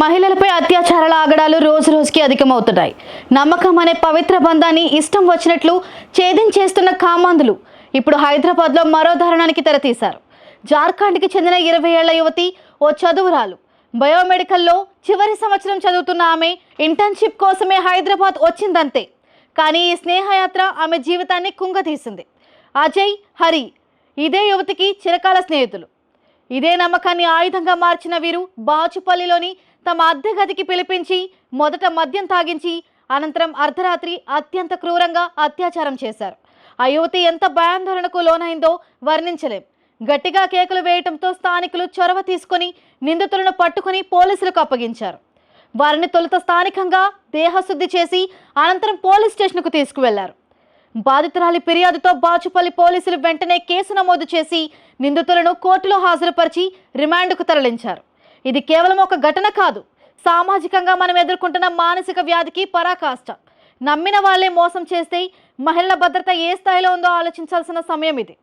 మహిళలపై అత్యాచారాల ఆగడాలు రోజు రోజుకి అధికమవుతున్నాయి. నమ్మకం అనే పవిత్ర బంధాన్ని ఇష్టం వచ్చినట్లు ఛేదించేస్తున్న కామాంధులు ఇప్పుడు హైదరాబాద్లో మరో దారుణానికి తెరతీశారు. జార్ఖండ్కి చెందిన ఇరవై ఏళ్ళ యువతి ఓ చదువురాలు. బయోమెడికల్లో చివరి సంవత్సరం చదువుతున్న ఆమె ఇంటర్న్షిప్ కోసమే హైదరాబాద్ వచ్చిందంతే. కానీ ఈ స్నేహయాత్ర ఆమె జీవితాన్ని కుంగతీసింది. అజయ్ హరి ఇదే యువతికి చిరకాల స్నేహితులు. ఇదే నమ్మకాన్ని ఆయుధంగా మార్చిన వీరు బాచుపల్లిలోని తమ అద్దె గదికి పిలిపించి మొదట మద్యం తాగించి అనంతరం అర్ధరాత్రి అత్యంత క్రూరంగా అత్యాచారం చేశారు. ఆ యువతి ఎంత భయాందోళనకు లోనైందో వర్ణించలేం. గట్టిగా కేకులు వేయటంతో స్థానికులు చొరవ తీసుకొని నిందితులను పట్టుకుని పోలీసులకు అప్పగించారు. వారిని తొలుత స్థానికంగా దేహశుద్ధి చేసి అనంతరం పోలీస్ స్టేషన్కు తీసుకువెళ్ళారు. బాధితురాలి ఫిర్యాదుతో బాచుపల్లి పోలీసులు వెంటనే కేసు నమోదు చేసి నిందితులను కోర్టులో హాజరుపరిచి రిమాండ్కు తరలించారు. ఇది కేవలం ఒక ఘటన కాదు. సామాజికంగా మనం ఎదుర్కొంటున్న మానసిక వ్యాధికి పరాకాష్ట. నమ్మిన వాళ్ళే మోసం చేస్తే మహిళల భద్రత ఏ స్థాయిలో ఉందో ఆలోచించాల్సిన సమయం ఇది.